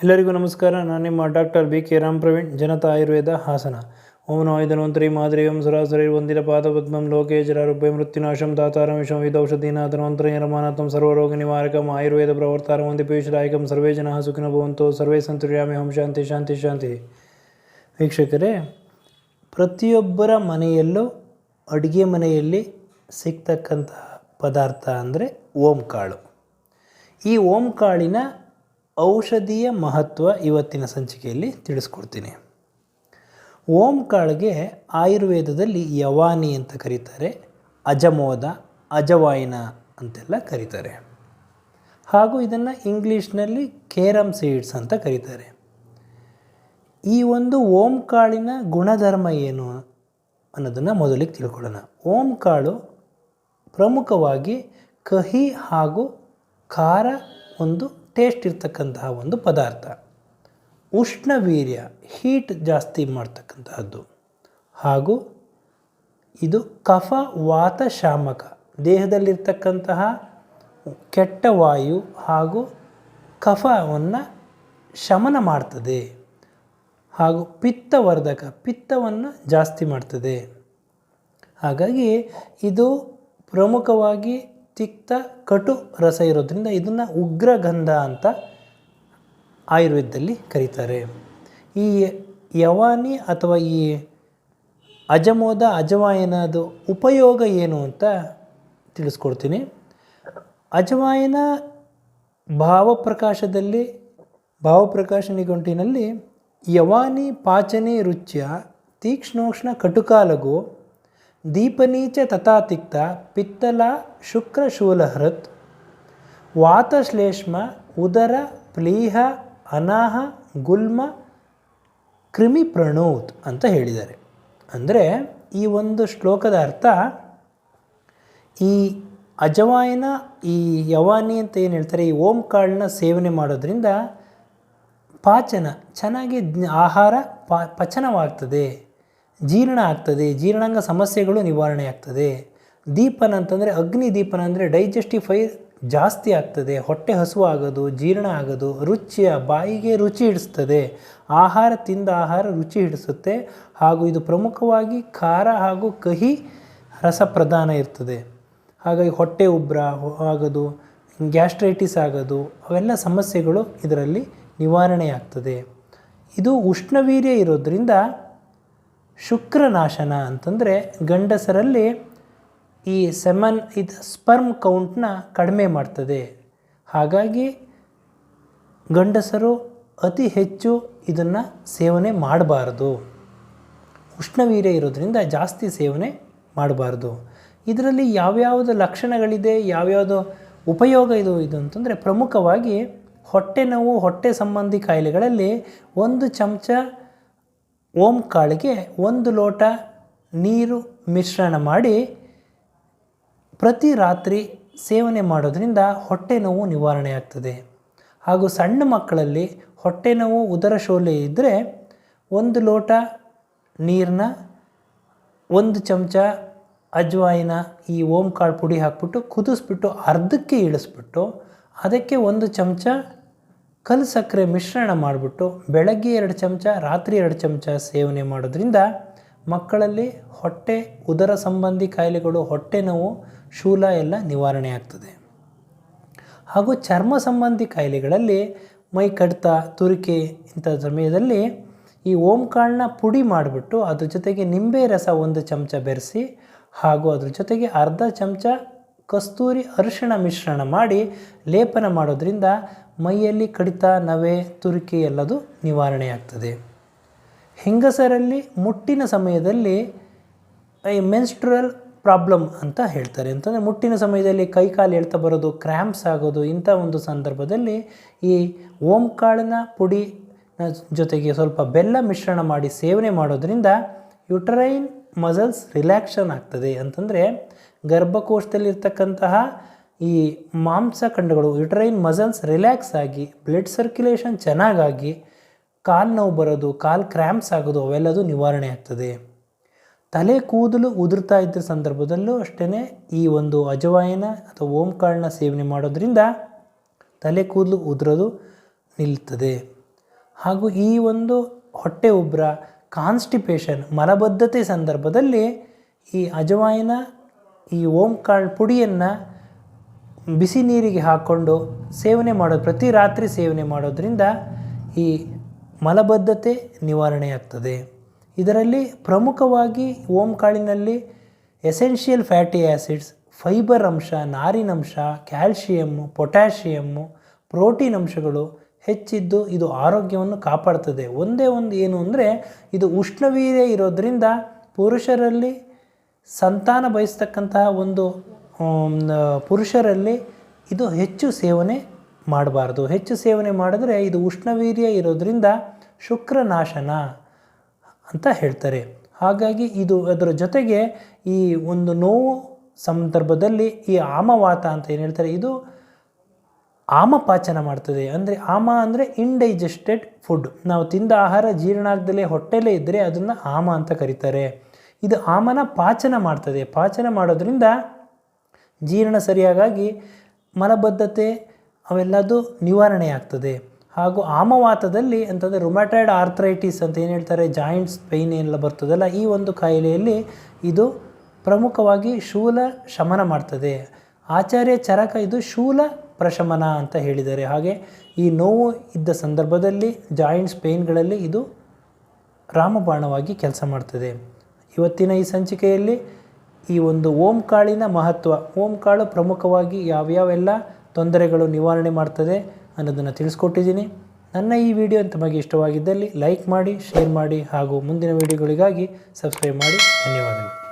ಎಲ್ಲರಿಗೂ ನಮಸ್ಕಾರ. ನಾನು ನಿಮ್ಮ doctor B K Ram Praveen, Janata Ayurveda Hassan. ಓಂ ಮಾದರಿ ಮಾದ್ರಿಯಂ ಸರಾಸರಿ ಒಂದಿನ ಪಾದಪದ್ಮಂ ಲೋಕೇಜರ ಜರಾರುಭ್ಯ ಮೃತ್ಯುನಾಶಂ ದಾತಾರಂ ವಿಷಂ ವಿದೌಷಧೀನ ಧನ್ವಂತರಯರಮಾನತಂ ಸರ್ವರೋಗ ನಿವಾರಕಂ, ಆಯುರ್ವೇದ ಪ್ರವರ್ತಾರಂ ಒಂದು ಪೀಯುಷದಾಯಕಂ ಸರ್ವೇ ಜನ ಸುಖಿನ ಭವಂತು, ಸರ್ವೇ ಸಂತುರ್ಯಾಮಿ ಹಂ ಶಾಂತಿ ಶಾಂತಿ ಶಾಂತಿ. ವೀಕ್ಷಕರೇ, ಪ್ರತಿಯೊಬ್ಬರ ಮನೆಯಲ್ಲೂ ಅಡುಗೆ ಮನೆಯಲ್ಲಿ ಸಿಗ್ತಕ್ಕಂತಹ ಪದಾರ್ಥ ಅಂದರೆ ಓಂ ಕಾಳು. ಈ ಓಂ ಕಾಳಿನ ಔಷಧಿಯ ಮಹತ್ವ ಇವತ್ತಿನ ಸಂಚಿಕೆಯಲ್ಲಿ ತಿಳಿಸ್ಕೊಡ್ತೀನಿ. ಓಂ ಕಾಳಿಗೆ ಆಯುರ್ವೇದದಲ್ಲಿ ಯವಾನಿ ಅಂತ ಕರೀತಾರೆ, ಅಜಮೋದ, ಅಜವಾಯಿನ ಅಂತೆಲ್ಲ ಕರೀತಾರೆ. ಹಾಗೂ ಇದನ್ನು ಇಂಗ್ಲೀಷ್ನಲ್ಲಿ ಕೇರಮ್ ಸೀಡ್ಸ್ ಅಂತ ಕರೀತಾರೆ. ಈ ಒಂದು ಓಂ ಕಾಳಿನ ಗುಣಧರ್ಮ ಏನು ಅನ್ನೋದನ್ನು ಮೊದಲಿಗೆ ತಿಳ್ಕೊಳ್ಳೋಣ. ಓಂ ಕಾಳು ಪ್ರಮುಖವಾಗಿ ಕಹಿ ಹಾಗೂ ಖಾರ ಒಂದು ಟೇಸ್ಟ್ ಇರ್ತಕ್ಕಂತಹ ಒಂದು ಪದಾರ್ಥ. ಉಷ್ಣವೀರ್ಯ, ಹೀಟ್ ಜಾಸ್ತಿ ಮಾಡ್ತಕ್ಕಂತಹದ್ದು. ಹಾಗೂ ಇದು ಕಫ, ವಾತ, ಶಾಮಕ. ದೇಹದಲ್ಲಿರ್ತಕ್ಕಂತಹ ಕೆಟ್ಟ ವಾಯು ಹಾಗೂ ಕಫವನ್ನು ಶಮನ ಮಾಡ್ತದೆ. ಹಾಗೂ ಪಿತ್ತವರ್ಧಕ, ಪಿತ್ತವನ್ನು ಜಾಸ್ತಿ ಮಾಡ್ತದೆ. ಹಾಗಾಗಿ ಇದು ಪ್ರಮುಖವಾಗಿ ತಿಕ್ತ ಕಟು ರಸ ಇರೋದ್ರಿಂದ ಇದನ್ನು ಉಗ್ರಗಂಧ ಅಂತ ಆಯುರ್ವೇದದಲ್ಲಿ ಕರೀತಾರೆ. ಈ ಯವಾನಿ ಅಥವಾ ಈ ಅಜಮೋದ, ಅಜವಾಯನದ ಉಪಯೋಗ ಏನು ಅಂತ ತಿಳಿಸ್ಕೊಡ್ತೀನಿ. ಅಜವಾಯನ ಭಾವಪ್ರಕಾಶದಲ್ಲಿ ಭಾವಪ್ರಕಾಶ ನಿಘಂಟಿನಲ್ಲಿ ಯವಾನಿ ಪಾಚನೆ ರುಚ್ಯ ತೀಕ್ಷ್ಣೋಕ್ಷ್ಣ ಕಟುಕಾಲಗು ದೀಪನೀಚ ತಥಾತಿಕ್ತ ಪಿತ್ತಲ ಶುಕ್ರಶೂಲಹೃತ್, ವಾತಶ್ಲೇಷ್ಮ ಉದರ ಪ್ಲೀಹ ಅನಾಹ ಗುಲ್ಮ ಕ್ರಿಮಿ ಪ್ರಣೋತ್ ಅಂತ ಹೇಳಿದ್ದಾರೆ. ಅಂದರೆ ಈ ಒಂದು ಶ್ಲೋಕದ ಅರ್ಥ ಈ ಅಜವಾಯಿನ, ಈ ಯವಾನಿ ಅಂತ ಏನು ಹೇಳ್ತಾರೆ, ಈ ಓಂ ಕಾಳನ್ನ ಸೇವನೆ ಮಾಡೋದ್ರಿಂದ ಪಾಚನ, ಚೆನ್ನಾಗಿ ಆಹಾರ ಪಚನವಾಗ್ತದೆ. ಜೀರ್ಣ ಆಗ್ತದೆ, ಜೀರ್ಣಾಂಗ ಸಮಸ್ಯೆಗಳು ನಿವಾರಣೆ ಆಗ್ತದೆ. ದೀಪನ ಅಂತಂದರೆ ಅಗ್ನಿ ದೀಪನ ಅಂದರೆ ಡೈಜೆಸ್ಟಿಫೈ ಜಾಸ್ತಿ ಆಗ್ತದೆ. ಹೊಟ್ಟೆ ಹಸುವು ಆಗೋದು, ಜೀರ್ಣ ಆಗೋದು ರುಚಿಯ ಬಾಯಿಗೆ ರುಚಿ ಹಿಡಿಸ್ತದೆ. ಆಹಾರ ತಿಂದ ಆಹಾರ ರುಚಿ ಹಿಡಿಸುತ್ತೆ. ಹಾಗೂ ಇದು ಪ್ರಮುಖವಾಗಿ ಖಾರ ಹಾಗೂ ಕಹಿ ರಸ ಪ್ರಧಾನ ಇರ್ತದೆ. ಹಾಗಾಗಿ ಹೊಟ್ಟೆ ಉಬ್ಬರ ಆಗೋದು, ಗ್ಯಾಸ್ಟ್ರೈಟಿಸ್ ಆಗೋದು, ಅವೆಲ್ಲ ಸಮಸ್ಯೆಗಳು ಇದರಲ್ಲಿ ನಿವಾರಣೆಯಾಗ್ತದೆ ಇದು ಉಷ್ಣವೀರ್ಯ ಇರೋದ್ರಿಂದ ಶುಕ್ರನಾಶನ ಅಂತಂದರೆ ಗಂಡಸರಲ್ಲಿ ಈ ಸೆಮನ್ ಇದು ಸ್ಪರ್ಮ್ ಕೌಂಟ್ನ ಕಡಿಮೆ ಮಾಡ್ತದೆ. ಹಾಗಾಗಿ ಗಂಡಸರು ಅತಿ ಹೆಚ್ಚು ಇದನ್ನು ಸೇವನೆ ಮಾಡಬಾರ್ದು. ಉಷ್ಣವೀರ್ಯ ಇರೋದರಿಂದ ಜಾಸ್ತಿ ಸೇವನೆ ಮಾಡಬಾರ್ದು. ಇದರಲ್ಲಿ ಯಾವ್ಯಾವುದು ಲಕ್ಷಣಗಳಿದೆ, ಯಾವ್ಯಾವುದು ಉಪಯೋಗ ಇದು ಇದು ಅಂತಂದರೆ ಪ್ರಮುಖವಾಗಿ ಹೊಟ್ಟೆ ನೋವು, ಹೊಟ್ಟೆ ಸಂಬಂಧಿ ಕಾಯಿಲೆಗಳಲ್ಲಿ ಒಂದು ಚಮಚ ಓಂ ಕಾಳಿಗೆ ಒಂದು ಲೋಟ ನೀರು ಮಿಶ್ರಣ ಮಾಡಿ ಪ್ರತಿ ರಾತ್ರಿ ಸೇವನೆ ಮಾಡೋದರಿಂದ ಹೊಟ್ಟೆ ನೋವು ನಿವಾರಣೆ ಆಗ್ತದೆ ಹಾಗೂ ಸಣ್ಣ ಮಕ್ಕಳಲ್ಲಿ ಹೊಟ್ಟೆ ನೋವು ಉದರ ಶೋಲೆ ಇದ್ದರೆ ಒಂದು ಲೋಟ ನೀರನ್ನ ಒಂದು ಚಮಚ ಅಜ್ವಾಯಿನ ಈ ಓಂ ಕಾಳು ಪುಡಿ ಹಾಕ್ಬಿಟ್ಟು ಕುದಿಸ್ಬಿಟ್ಟು ಅರ್ಧಕ್ಕೆ ಇಳಿಸ್ಬಿಟ್ಟು ಅದಕ್ಕೆ ಒಂದು ಚಮಚ ಕಲ್ಲು ಸಕ್ಕರೆ ಮಿಶ್ರಣ ಮಾಡಿಬಿಟ್ಟು ಬೆಳಗ್ಗೆ ಎರಡು ಚಮಚ, ರಾತ್ರಿ ಎರಡು ಚಮಚ ಸೇವನೆ ಮಾಡೋದ್ರಿಂದ ಮಕ್ಕಳಲ್ಲಿ ಹೊಟ್ಟೆ, ಉದರ ಸಂಬಂಧಿ ಕಾಯಿಲೆಗಳು, ಹೊಟ್ಟೆ ನೋವು, ಶೂಲ ಎಲ್ಲ ನಿವಾರಣೆ ಆಗ್ತದೆ. ಹಾಗೂ ಚರ್ಮ ಸಂಬಂಧಿ ಕಾಯಿಲೆಗಳಲ್ಲಿ ಮೈ ಕಡಿತ, ತುರಿಕೆ ಇಂಥ ಸಮಯದಲ್ಲಿ ಈ ಓಂಕಾಳನ್ನ ಪುಡಿ ಮಾಡಿಬಿಟ್ಟು ಅದ್ರ ಜೊತೆಗೆ ನಿಂಬೆ ರಸ ಒಂದು ಚಮಚ ಬೆರೆಸಿ ಹಾಗೂ ಅದ್ರ ಜೊತೆಗೆ ಅರ್ಧ ಚಮಚ ಕಸ್ತೂರಿ ಅರಿಶಿಣ ಮಿಶ್ರಣ ಮಾಡಿ ಲೇಪನ ಮಾಡೋದ್ರಿಂದ ಮೈಯಲ್ಲಿ ಕಡಿತ ನವೆ ತುರಿಕೆ ಎಲ್ಲದು ನಿವಾರಣೆಯಾಗ್ತದೆ. ಹೆಂಗಸರಲ್ಲಿ ಮುಟ್ಟಿನ ಸಮಯದಲ್ಲಿ ಈ ಮೆನ್ಸ್ಟ್ರಲ್ ಪ್ರಾಬ್ಲಮ್ ಅಂತ ಹೇಳ್ತಾರೆ. ಅಂತಂದರೆ ಮುಟ್ಟಿನ ಸಮಯದಲ್ಲಿ ಕೈ ಕಾಲು ಹೇಳ್ತಾ ಬರೋದು ಕ್ರ್ಯಾಂಪ್ಸ್ ಆಗೋದು, ಇಂಥ ಒಂದು ಸಂದರ್ಭದಲ್ಲಿ ಈ ಓಂ ಕಾಳಿನ ಪುಡಿ ಜೊತೆಗೆ ಸ್ವಲ್ಪ ಬೆಲ್ಲ ಮಿಶ್ರಣ ಮಾಡಿ ಸೇವನೆ ಮಾಡೋದರಿಂದ ಯುಟರೈನ್ ಮಸಲ್ಸ್ ರಿಲ್ಯಾಕ್ಷನ್ ಆಗ್ತದೆ. ಅಂತಂದರೆ ಗರ್ಭಕೋಶದಲ್ಲಿರ್ತಕ್ಕಂತಹ ಈ ಮಾಂಸಖಂಡಗಳು ಯುಟರೈನ್ ಮಸಲ್ಸ್ ರಿಲ್ಯಾಕ್ಸ್ ಆಗಿ ಬ್ಲಡ್ ಸರ್ಕ್ಯುಲೇಷನ್ ಚೆನ್ನಾಗಾಗಿ, ಕಾಲು ನೋವು ಬರೋದು, ಕಾಲು ಕ್ರ್ಯಾಂಪ್ಸ್ ಆಗೋದು, ಅವೆಲ್ಲದು ನಿವಾರಣೆ ಆಗ್ತದೆ. ತಲೆ ಕೂದಲು ಉದುರ್ತಾ ಇದ್ದ ಸಂದರ್ಭದಲ್ಲೂ ಅಷ್ಟೇ ಈ ಒಂದು ಅಜವಾಯನ ಅಥವಾ ಓಂಕಾಳನ್ನ ಸೇವನೆ ಮಾಡೋದ್ರಿಂದ ತಲೆ ಕೂದಲು ಉದುರೋದು ನಿಲ್ತದೆ. ಹಾಗೂ ಈ ಒಂದು ಹೊಟ್ಟೆ ಉಬ್ಬರ ಕಾನ್ಸ್ಟಿಪೇಷನ್ ಮಲಬದ್ಧತೆ ಸಂದರ್ಭದಲ್ಲಿ ಈ ಅಜವಾಯಿನ, ಈ ಓಂಕಾಳ್ ಪುಡಿಯನ್ನು ಬಿಸಿ ನೀರಿಗೆ ಹಾಕ್ಕೊಂಡು ಸೇವನೆ ಮಾಡೋದು ಪ್ರತಿ ರಾತ್ರಿ ಸೇವನೆ ಮಾಡೋದರಿಂದ ಈ ಮಲಬದ್ಧತೆ ನಿವಾರಣೆಯಾಗ್ತದೆ. ಇದರಲ್ಲಿ ಪ್ರಮುಖವಾಗಿ ಓಂಕಾಳಿನಲ್ಲಿ ಎಸೆನ್ಷಿಯಲ್ ಫ್ಯಾಟಿ ಆ್ಯಸಿಡ್ಸ್ ಫೈಬರ್ ಅಂಶ ನಾರಿನಂಶ ಕ್ಯಾಲ್ಶಿಯಮ್ಮು ಪೊಟ್ಯಾಷಿಯಮ್ಮು ಪ್ರೋಟೀನ್ ಅಂಶಗಳು ಹೆಚ್ಚಿದ್ದು ಇದು ಆರೋಗ್ಯವನ್ನು ಕಾಪಾಡ್ತದೆ. ಒಂದೇ ಒಂದು ಏನು ಅಂದರೆ ಇದು ಉಷ್ಣವೀರ್ಯ ಇರೋದರಿಂದ ಪುರುಷರಲ್ಲಿ ಸಂತಾನ ಬಯಸ್ತಕ್ಕಂತಹ ಒಂದು ಪುರುಷರಲ್ಲಿ ಇದು ಹೆಚ್ಚು ಸೇವನೆ ಮಾಡಬಾರ್ದು. ಹೆಚ್ಚು ಸೇವನೆ ಮಾಡಿದ್ರೆ ಇದು ಉಷ್ಣವೀರ್ಯ ಇರೋದರಿಂದ ಶುಕ್ರನಾಶನ ಅಂತ ಹೇಳ್ತಾರೆ. ಹಾಗಾಗಿ ಇದು ಅದರ ಜೊತೆಗೆ ಈ ಒಂದು ನೋವು ಸಂದರ್ಭದಲ್ಲಿ ಈ ಆಮವಾತ ಅಂತ ಏನು ಹೇಳ್ತಾರೆ, ಇದು ಆಮಪಾಚನ ಮಾಡ್ತದೆ. ಅಂದರೆ ಆಮ ಅಂದರೆ ಇಂಡೈಜೆಸ್ಟೆಡ್ ಫುಡ್ ನಾವು ತಿಂದ ಆಹಾರ ಜೀರ್ಣ ಆಗದಲ್ಲೇ ಹೊಟ್ಟೆಲೇ ಇದ್ದರೆ ಅದನ್ನು ಆಮ ಅಂತ ಕರೀತಾರೆ. ಇದು ಆಮನ ಪಾಚನ ಮಾಡ್ತದೆ. ಪಾಚನ ಮಾಡೋದ್ರಿಂದ ಜೀರ್ಣ ಸರಿಯಾಗಿ ಮಲಬದ್ಧತೆ ಅವೆಲ್ಲದು ನಿವಾರಣೆಯಾಗ್ತದೆ ಹಾಗೂ ಆಮವಾತದಲ್ಲಿ ಅಂತಂದರೆ ರೊಮ್ಯಾಟೈಡ್ ಆರ್ಥ್ರೈಟಿಸ್ ಅಂತ ಏನು ಹೇಳ್ತಾರೆ ಜಾಯಿಂಟ್ಸ್ ಪೈನ್ ಎಲ್ಲ ಬರ್ತದಲ್ಲ, ಈ ಒಂದು ಕಾಯಿಲೆಯಲ್ಲಿ ಇದು ಪ್ರಮುಖವಾಗಿ ಶೂಲ ಶಮನ ಮಾಡ್ತದೆ. ಆಚಾರ್ಯ ಚರಕ ಇದು ಶೂಲ ಪ್ರಶಮನ ಅಂತ ಹೇಳಿದ್ದಾರೆ. ಹಾಗೆ ಈ ನೋವು ಇದ್ದ ಸಂದರ್ಭದಲ್ಲಿ ಜಾಯಿಂಟ್ಸ್ ಪೇಯ್ನ್ಗಳಲ್ಲಿ ಇದು ರಾಮಬಾಣವಾಗಿ ಕೆಲಸ ಮಾಡ್ತದೆ. ಇವತ್ತಿನ ಈ ಸಂಚಿಕೆಯಲ್ಲಿ ಈ ಒಂದು ಓಂಕಾಳಿನ ಮಹತ್ವ. ಓಂಕಾಳು ಪ್ರಮುಖವಾಗಿ ಯಾವ್ಯಾವೆಲ್ಲ ತೊಂದರೆಗಳು ನಿವಾರಣೆ ಮಾಡ್ತದೆ ಅನ್ನೋದನ್ನು ತಿಳಿಸ್ಕೊಟ್ಟಿದ್ದೀನಿ. ನನ್ನ ಈ ವಿಡಿಯೋ ತಮಗೆ ಇಷ್ಟವಾಗಿದ್ದಲ್ಲಿ ಲೈಕ್ ಮಾಡಿ, ಶೇರ್ ಮಾಡಿ ಹಾಗೂ ಮುಂದಿನ ವಿಡಿಯೋಗಳಿಗಾಗಿ ಸಬ್ಸ್ಕ್ರೈಬ್ ಮಾಡಿ. ಧನ್ಯವಾದಗಳು.